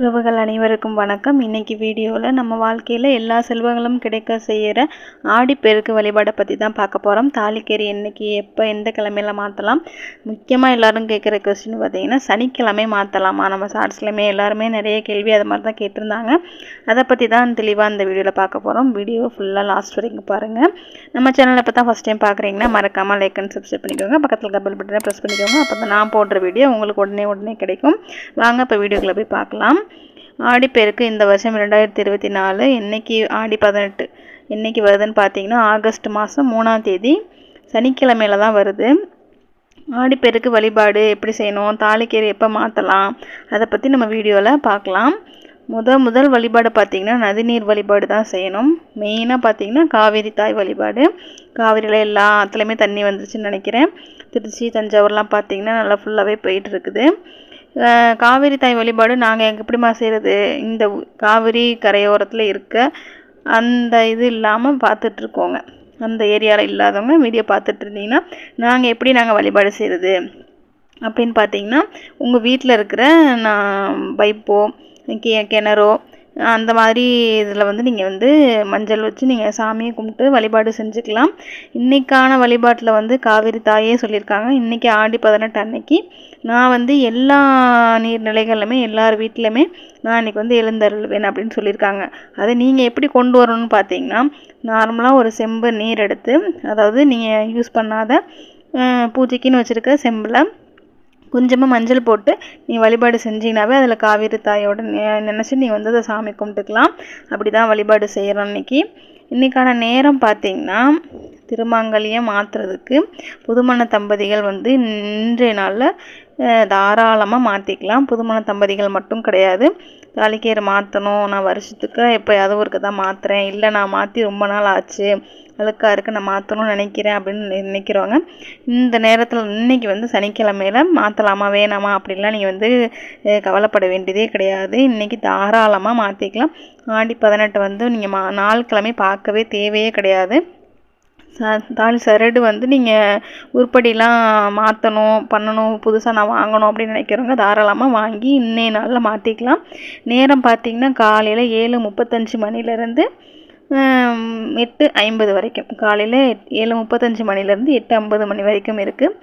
உறவுகள் அனைவருக்கும் வணக்கம். இன்னைக்கு வீடியோவில் நம்ம வாழ்க்கையில் எல்லா செல்வங்களும் கிடைக்க செய்கிற ஆடிப்பெருக்கு வழிபாடை பற்றி தான் பார்க்க போகிறோம் தாலிக்கேரி என்னைக்கு எப்போ எந்த கிழமையில மாற்றலாம் முக்கியமாக எல்லாரும் கேட்குற கொஸ்டின் பார்த்தீங்கன்னா சனிக்கிழமை மாற்றலாமா நம்ம ஷார்ட்ஸ்லையுமே எல்லாருமே நிறைய கேள்வி அது மாதிரி தான் கேட்டிருந்தாங்க. அதை பற்றி தான் தெளிவாக இந்த வீடியோவில் பார்க்க போகிறோம் வீடியோ ஃபுல்லாக லாஸ்ட் வரைக்கும் பாருங்கள் நம்ம சேனலை இப்போ தான் ஃபஸ்ட் டைம் பார்க்குறீங்கன்னா மறக்காமல் லைக் அண்ட் சப்ஸ்கிரைப் பண்ணிக்கோங்க. பக்கத்தில் கபல் பட்டனை ப்ரெஸ் பண்ணிக்கோங்க. அப்போ தான் நான் போடுற வீடியோ உங்களுக்கு உடனே உடனே கிடைக்கும். வாங்க இப்போ வீடியோக்குள்ளே போய் பார்க்கலாம். ஆடிப்பெருக்கு இந்த வருஷம் ரெண்டாயிரத்தி இருபத்தி நாலு இன்றைக்கி ஆடி பதினெட்டு. என்னைக்கு வருதுன்னு பார்த்தீங்கன்னா ஆகஸ்ட் மாதம் மூணாம் தேதி. சனிக்கிழமையில தான் வருது. ஆடிப்பெருக்கு வழிபாடு எப்படி செய்யணும் தாலிக்கீரை எப்போ மாற்றலாம் அதை பற்றி நம்ம வீடியோவில் பார்க்கலாம். முத முதல் வழிபாடு பார்த்திங்கன்னா நதிநீர் வழிபாடு தான் செய்யணும். மெயினாக பார்த்திங்கன்னா காவேரி தாய் வழிபாடு. காவிரியில் எல்லாத்துலேயுமே தண்ணி வந்துருச்சுன்னு நினைக்கிறேன். திருச்சி தஞ்சாவூர்லாம் பார்த்திங்கன்னா நல்லா ஃபுல்லாகவே போயிட்டுருக்குது காவிரி தாய் வழிபாடு நாங்கள் எப்படிம்மா செய்கிறது இந்த காவிரி கரையோரத்தில் இருக்க அந்த இது இல்லாமல் பார்த்துட்ருக்கோங்க அந்த ஏரியாவில் இல்லாதவங்க மீடியா பார்த்துட்டு இருந்தீங்கன்னா நாங்கள் எப்படி நாங்கள் வழிபாடு செய்கிறது அப்படின்னு பார்த்தீங்கன்னா உங்கள் வீட்டில் இருக்கிற நான் பைப்போ கி கிணறோ அந்த மாதிரி இதில் வந்து நீங்கள் வந்து மஞ்சள் வச்சு நீங்கள் சாமியை கும்பிட்டு வழிபாடு செஞ்சுக்கலாம். இன்றைக்கான வழிபாட்டில் வந்து காவிரி தாயே சொல்லியிருக்காங்க. இன்றைக்கி ஆடி பதினெட்டு அன்னைக்கு நான் வந்து எல்லா நீர்நிலைகளிலுமே எல்லார் வீட்டிலையுமே நான் இன்றைக்கி வந்து எழுந்தருள்வேன் அப்படின்னு சொல்லியிருக்காங்க. அதை நீங்கள் எப்படி கொண்டு வரணும்னு பார்த்தீங்கன்னா நார்மலாக ஒரு செம்பு நீர் எடுத்து அதாவது நீங்கள் யூஸ் பண்ணாத பூஜைக்குன்னு வச்சுருக்க செம்பில் கொஞ்சமாக மஞ்சள் போட்டு நீ வழிபாடு செஞ்சீங்கனாவே அதில் காவிரி தாயோட நினச்சி நீ வந்து அதை சாமி கும்பிட்டுக்கலாம். அப்படி தான் வழிபாடு செய்கிறோம் இன்றைக்கி இன்றைக்கான நேரம் பார்த்திங்கன்னா திருமாங்கல்யம் மாற்றுறதுக்கு புதுமண தம்பதிகள் வந்து இன்றைய நாளில் தாராளமாக மாற்றிக்கலாம் புதுமண தம்பதிகள் மட்டும் கிடையாது. தாலிக்கீரை மாற்றணும் நான் வருஷத்துக்கு எப்போயாவது ஒருக்க தான் மாற்றுறேன் இல்லை நான் மாற்றி ரொம்ப நாள் ஆச்சு. அழுக்காக இருக்கு நான் மாற்றணும்னு நினைக்கிறேன் அப்படின்னு நினைக்கிறவங்க இந்த நேரத்தில் இன்னைக்கு வந்து சனிக்கிழமையில மாற்றலாமா வேணாமா அப்படின்லாம் நீங்கள் வந்து கவலைப்பட வேண்டியதே கிடையாது. இன்னைக்கு தாராளமாக மாற்றிக்கலாம் ஆடி பதினெட்டு வந்து நீங்கள் மா நாள் கிழமை பார்க்கவே தேவையே கிடையாது. தாலி சரடு வந்து நீங்கள் உருப்படிலாம் மாற்றணும் பண்ணணும் புதுசாக நான் வாங்கணும் அப்படின்னு நினைக்கிறவங்க தாராளமாக வாங்கி இன்னைய நாளில் மாற்றிக்கலாம் நேரம் பார்த்தீங்கன்னா காலையில் ஏழு முப்பத்தஞ்சு மணிலேருந்து எட்டு ஐம்பது வரைக்கும். காலையில் ஏழு முப்பத்தஞ்சு மணிலேருந்து எட்டு ஐம்பது மணி வரைக்கும் இருக்குது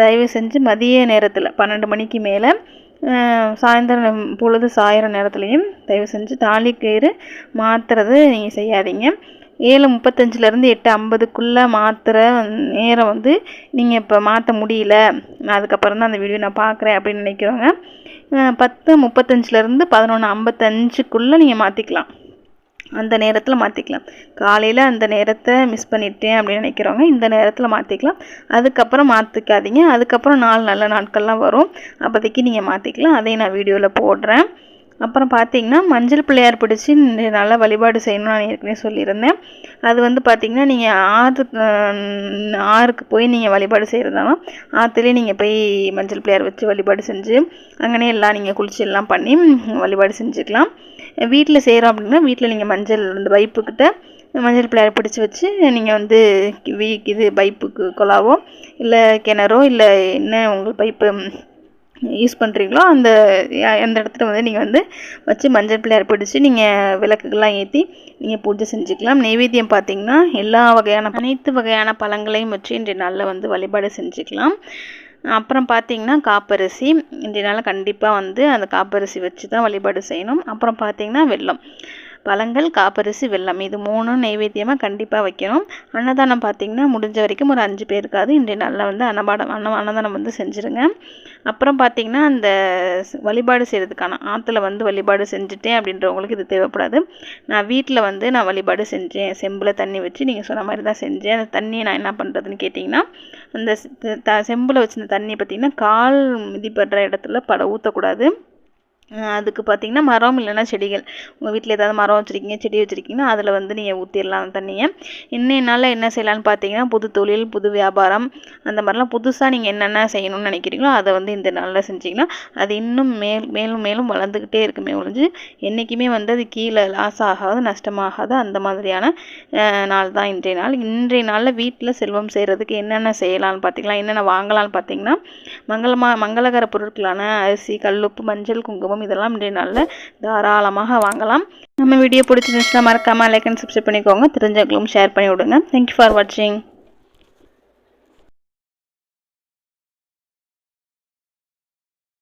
தயவு செஞ்சு மதிய நேரத்தில் பன்னெண்டு மணிக்கு மேலே சாயந்தரம் பொழுது சாயிற நேரத்துலையும் தயவு செஞ்சு தாலிக்கயிறு மாற்றுறது நீங்கள் செய்யாதீங்க. ஏழு முப்பத்தஞ்சுலேருந்து எட்டு ஐம்பதுக்குள்ளே மாற்றுற நேரம் வந்து நீங்கள் இப்போ மாற்ற முடியல. நான் அதுக்கப்புறம் தான் அந்த வீடியோ நான் பார்க்குறேன் அப்படின்னு நினைக்கிறவங்க. பத்து முப்பத்தஞ்சிலேருந்து பதினொன்று ஐம்பத்தஞ்சுக்குள்ளே நீங்கள் மாற்றிக்கலாம் அந்த நேரத்தில் மாற்றிக்கலாம் காலையில் அந்த நேரத்தை மிஸ் பண்ணிட்டேன் அப்படின்னு நினைக்கிறவங்க இந்த நேரத்தில் மாற்றிக்கலாம் அதுக்கப்புறம் மாற்றிக்காதீங்க அதுக்கப்புறம் நாலு நல்ல நாட்கள்லாம் வரும். அப்போதைக்கு நீங்கள் மாற்றிக்கலாம் அதையும் நான் வீடியோவில் போடுறேன். அப்புறம் பார்த்தீங்கன்னா மஞ்சள் பிள்ளையார் பிடிச்சி நல்லா வழிபாடு செய்யணும்னு நான் ஏற்கனவே சொல்லியிருந்தேன். அது வந்து பார்த்தீங்கன்னா நீங்கள் ஆறு ஆறுக்கு போய் நீங்கள் வழிபாடு செய்கிறதாலும் ஆற்றுலேயே நீங்கள் போய் மஞ்சள் பிள்ளையார் வச்சு வழிபாடு செஞ்சு அங்கனே எல்லாம் நீங்கள் குளிச்சு எல்லாம் பண்ணி வழிபாடு செஞ்சுக்கலாம். வீட்டில் செய்கிறோம் அப்படின்னா வீட்டில் நீங்கள் மஞ்சள் இந்த பைப்புக்கிட்ட மஞ்சள் பிள்ளையார் பிடிச்சி வச்சு நீங்கள் வந்து வீ இது பைப்புக்கு குழாவோ இல்லை கிணறோ இல்லை என்ன உங்கள் பைப்பு யூஸ் பண்ணுறீங்களோ அந்த அந்த இடத்துல வந்து நீங்கள் வந்து வச்சு மஞ்சள் பிள்ளையார் பிடிச்சி நீங்கள் விளக்குகள்லாம் ஏற்றி நீங்கள் பூஜை செஞ்சுக்கலாம். நெய்வேத்தியம் பார்த்தீங்கன்னா எல்லா வகையான அனைத்து வகையான பழங்களையும் வச்சு இன்றைய நாளில் வந்து வழிபாடு செஞ்சுக்கலாம். அப்புறம் பார்த்தீங்கன்னா காப்பரிசி. இன்றைய நாள் கண்டிப்பாக வந்து அந்த காப்பரிசி வச்சு தான் வழிபாடு செய்யணும். அப்புறம் பார்த்தீங்கன்னா வெள்ளம் பழங்கள் காப்பரிசி வெள்ளம் இது மூணும் நைவேத்தியமாக கண்டிப்பாக வைக்கணும். அன்னதானம் பார்த்தீங்கன்னா முடிஞ்ச வரைக்கும் ஒரு அஞ்சு பேருக்காவது இன்றைய நாளில் வந்து அன்னபாடம் அன்ன அன்னதானம் வந்து செஞ்சுருங்க. அப்புறம் பார்த்தீங்கன்னா அந்த வழிபாடு செய்கிறதுக்கான ஆற்றுல வந்து வழிபாடு செஞ்சுட்டேன் அப்படின்றவங்களுக்கு இது தேவைப்படாது. நான் வீட்டில் வந்து நான் வழிபாடு செஞ்சேன். செம்பில் தண்ணி வச்சு நீங்கள் சொன்ன மாதிரி தான் செஞ்சேன். அந்த தண்ணியை நான் என்ன பண்ணுறதுன்னு கேட்டிங்கன்னா அந்த த- செம்பில் வச்சிருந்த தண்ணியை பார்த்திங்கன்னா கால் மிதிப்படுற இடத்துல பட ஊற்றக்கூடாது அதுக்கு பார்த்தீங்கன்னா மரம் இல்லைன்னா செடிகள். உங்கள் வீட்டில் ஏதாவது மரம் வச்சுருக்கீங்க செடி வச்சுருக்கீங்கன்னா அதில் வந்து நீங்கள் ஊற்றிடலாம் தண்ணியை. இன்னைய நாளில் என்ன செய்யலாம்னு பார்த்தீங்கன்னா புது தொழில் புது வியாபாரம் அந்த மாதிரிலாம் புதுசாக நீங்கள் என்னென்ன செய்யணும்னு நினைக்கிறீங்களோ அதை வந்து இந்த நாளில் செஞ்சிங்கன்னா அது இன்னும் மேல் மேலும் மேலும் வளர்ந்துக்கிட்டே இருக்குமே ஒழிஞ்சு என்றைக்குமே வந்து அது கீழே லாஸ் ஆகாது நஷ்டமாகாது அந்த மாதிரியான நாள் தான் இன்றைய நாள். இன்றைய நாளில் வீட்டில் செல்வம் செய்கிறதுக்கு என்னென்ன செய்யலாம்னு பார்த்தீங்களா என்னென்ன வாங்கலாம்னு பார்த்தீங்கன்னா மங்களமா மங்களகர பொருட்களான அரிசி கல்லுப்பு மஞ்சள் குங்குமம் இதெல்லாம் இன்றைய நாளில் தாராளமாக வாங்கலாம். நம்ம வீடியோ பிடிச்சிருந்துச்சுன்னா மறக்காமல் லைக் அண்ட் சப்ஸ்கிரைப் பண்ணிக்கோங்க. தெரிஞ்சவங்களும் ஷேர் பண்ணி விடுங்க தேங்க்யூ ஃபார் வாட்சிங்